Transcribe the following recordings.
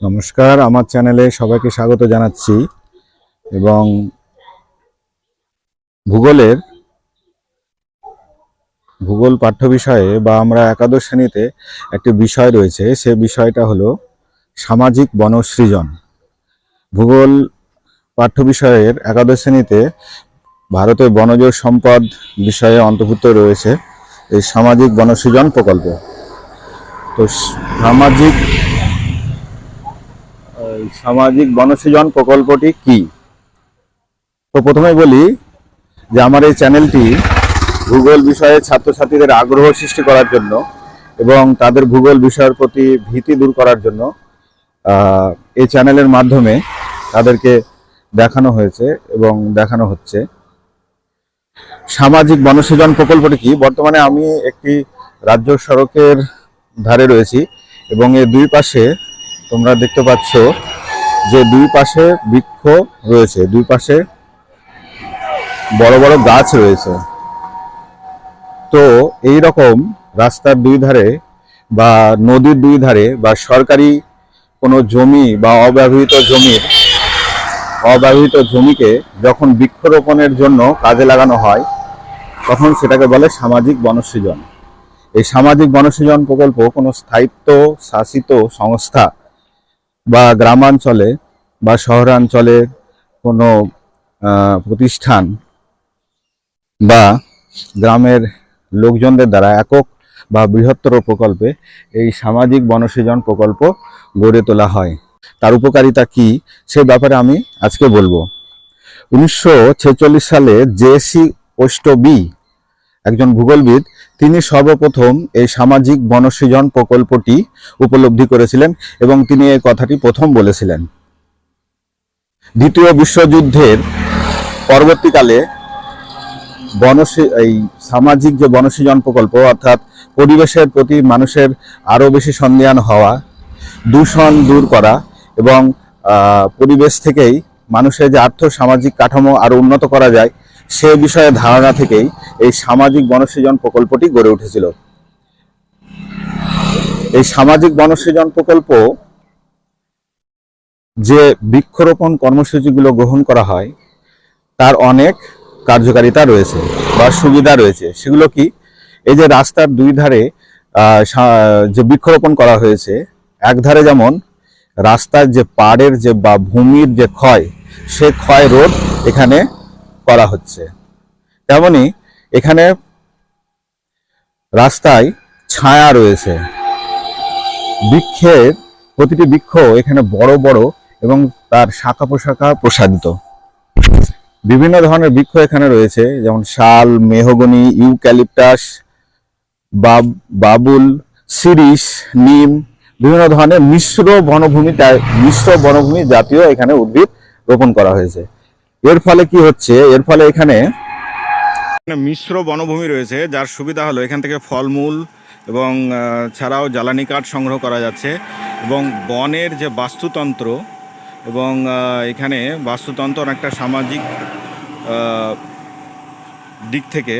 নমস্কার, আমার চ্যানেলে সবাইকে স্বাগত জানাচ্ছি এবং ভূগোলের ভূগোল পাঠ্য বিষয়ে বা আমরা একাদশ শ্রেণীতে একটি বিষয় রয়েছে, সে বিষয়টা হলো সামাজিক বনসৃজন। ভূগোল পাঠ্য বিষয়ের একাদশ শ্রেণীতে ভারতের বনজ সম্পদ বিষয়ে অন্তর্ভুক্ত রয়েছে এই সামাজিক বনসৃজন প্রকল্প। তো সামাজিক সামাজিক বনসৃজন প্রকল্পটি কি? তো প্রথমে বলি যে আমার এই চ্যানেলটি ভূগোল বিষয়ে ছাত্রছাত্রীদের আগ্রহ সৃষ্টি করার জন্য এবং তাদের ভূগোল বিষয়ের প্রতি ভীতি দূর করার জন্য এই চ্যানেলের মাধ্যমে তাদেরকে দেখানো হয়েছে এবং দেখানো হচ্ছে। সামাজিক বনসৃজন প্রকল্পটি কি? বর্তমানে আমি একটি রাজ্য সড়কের ধারে রয়েছি এবং এর দুই পাশে তোমরা দেখতে পাচ্ছ যে দুই পাশে বৃক্ষ রয়েছে, দুই পাশে বড় বড় গাছ রয়েছে। তো এই রকম রাস্তার দুই ধারে বা নদীর দুই ধারে বা সরকারি কোনো জমি বা অব্যবহৃত জমির অব্যবহৃত জমিকে যখন বৃক্ষরোপণের জন্য কাজে লাগানো হয়, তখন সেটাকে বলে সামাজিক বনসৃজন। এই সামাজিক বনসৃজন প্রকল্প কোনো স্থায়িত্ব শাসিত সংস্থা বা গ্রামাঞ্চলে বা শহরাঞ্চলে কোনো প্রতিষ্ঠান বা গ্রামের লোকজনদের দ্বারা একক বা বৃহত্তর প্রকল্পে এই সামাজিক বনসৃজন প্রকল্প গড়ে তোলা হয়। তার উপকারিতা কি সে ব্যাপারে আমি আজকে বলব। উনিশশো ছেচল্লিশ সালে জেসি ওস্টবি একজন ভূগোলবিদ তিনি সর্বপ্রথম এই সামাজিক বনসৃজন প্রকল্পটি উপলব্ধি করেছিলেন এবং তিনি এই কথাটি প্রথম বলেছিলেন। দ্বিতীয় বিশ্বযুদ্ধের পরবর্তীকালে বনসৃ, এই সামাজিক যে বনসৃজন প্রকল্প, অর্থাৎ পরিবেশের প্রতি মানুষের আরও বেশি সন্দেহান হওয়া, দূষণ দূর করা এবং পরিবেশ থেকেই মানুষের যে আর্থ সামাজিক কাঠামো আরও উন্নত করা যায় সে বিষয়ে ধারণা থেকেই এই সামাজিক বনসৃজন প্রকল্পটি গড়ে উঠেছিল। এই সামাজিক বনসৃজন প্রকল্প যে বৃক্ষরোপণ কর্মসূচিগুলো গ্রহণ করা হয়, তার অনেক কার্যকারিতা রয়েছে বা সুবিধা রয়েছে। সেগুলো কি? এই যে রাস্তার দুই ধারে যে বৃক্ষরোপণ করা হয়েছে, এক ধারে যেমন রাস্তার যে পাড়ের যে বা ভূমির যে ক্ষয়, সে ক্ষয় রোধ এখানে করা হচ্ছে। তেমনি এখানে রাস্তায় ছায়া রয়েছে। বৃক্ষের প্রতিটি বৃক্ষ এখানে বড় বড় এবং তার শাখা প্রশাখা প্রসারিত। বিভিন্ন ধরনের বৃক্ষ এখানে রয়েছে, যেমন শাল, মেহগনি, ইউক্যালিপটাস, বাব- বাবুল সিরিস নিম, বিভিন্ন ধরনের মিশ্র বনভূমি মিশ্র বনভূমি জাতীয় এখানে উদ্ভিদ রোপণ করা হয়েছে। এর ফলে কি হচ্ছে? এর ফলে এখানে মিশ্র বনভূমি রয়েছে, যার সুবিধা হলো এখান থেকে ফলমূল এবং ছাড়াও জ্বালানি কাঠ সংগ্রহ করা যাচ্ছে এবং বনের যে বাস্তুতন্ত্র এবং এখানে বাস্তুতন্ত্র একটা সামাজিক দিক থেকে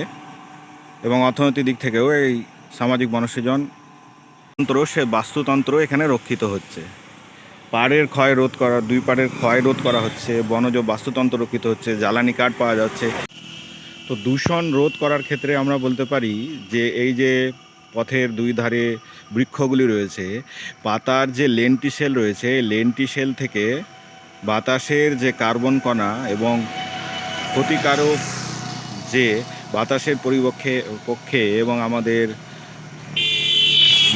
এবং অর্থনৈতিক দিক থেকেও এই সামাজিক বনসৃজন তন্ত্র, সে বাস্তুতন্ত্র এখানে রক্ষিত হচ্ছে। পাড়ের ক্ষয় রোধ করা দুই পাড়ের ক্ষয় রোধ করা হচ্ছে, বনজ বাস্তুতন্ত্র রক্ষিত হচ্ছে, জ্বালানি কাঠ পাওয়া যাচ্ছে। তো দূষণ রোধ করার ক্ষেত্রে আমরা বলতে পারি যে এই যে পথের দুই ধারে বৃক্ষগুলি রয়েছে, পাতার যে লেন্টিসেল রয়েছে লেন্টিসেল থেকে বাতাসের যে কার্বন কণা এবং ক্ষতিকারক যে বাতাসের পরিপক্ষে পক্ষে এবং আমাদের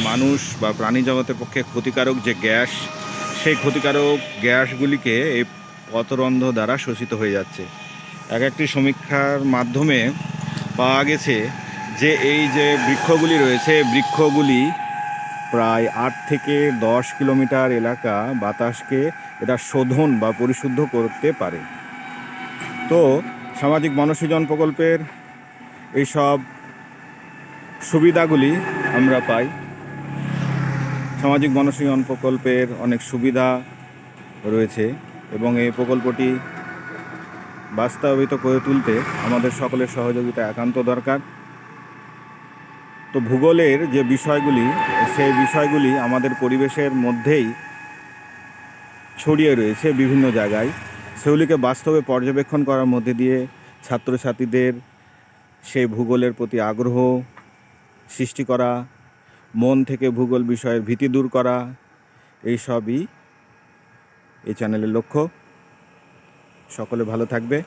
মানুষ বা প্রাণী জগতের পক্ষে ক্ষতিকারক যে গ্যাস সেই ক্ষতিকারক গ্যাসগুলিকে এই পথরন্ধ দ্বারা শোষিত হয়ে যাচ্ছে। এক একটি সমীক্ষার মাধ্যমে পাওয়া গেছে যে এই যে বৃক্ষগুলি রয়েছে বৃক্ষগুলি প্রায় আট থেকে দশ কিলোমিটার এলাকা বাতাসকে এটা শোধন বা পরিশুদ্ধ করতে পারে। তো সামাজিক বনসৃজন প্রকল্পের এইসব সুবিধাগুলি আমরা পাই। সামাজিক বনসৃজন প্রকল্পের অনেক সুবিধা রয়েছে এবং এই প্রকল্পটি বাস্তবায়িত করে তুলতে আমাদের সকলের সহযোগিতা একান্ত দরকার। তো ভূগোলের যে বিষয়গুলি, সেই বিষয়গুলি আমাদের পরিবেশের মধ্যেই ছড়িয়ে রয়েছে বিভিন্ন জায়গায়। সেগুলিকে বাস্তবে পর্যবেক্ষণ করার মধ্যে দিয়ে ছাত্রছাত্রীদের সেই ভূগোলের প্রতি আগ্রহ সৃষ্টি করা মন থেকে ভূগোল বিষয়ের ভীতি দূর করা, এই সবই এই চ্যানেলের লক্ষ্য। সকলে ভালো থাকবে।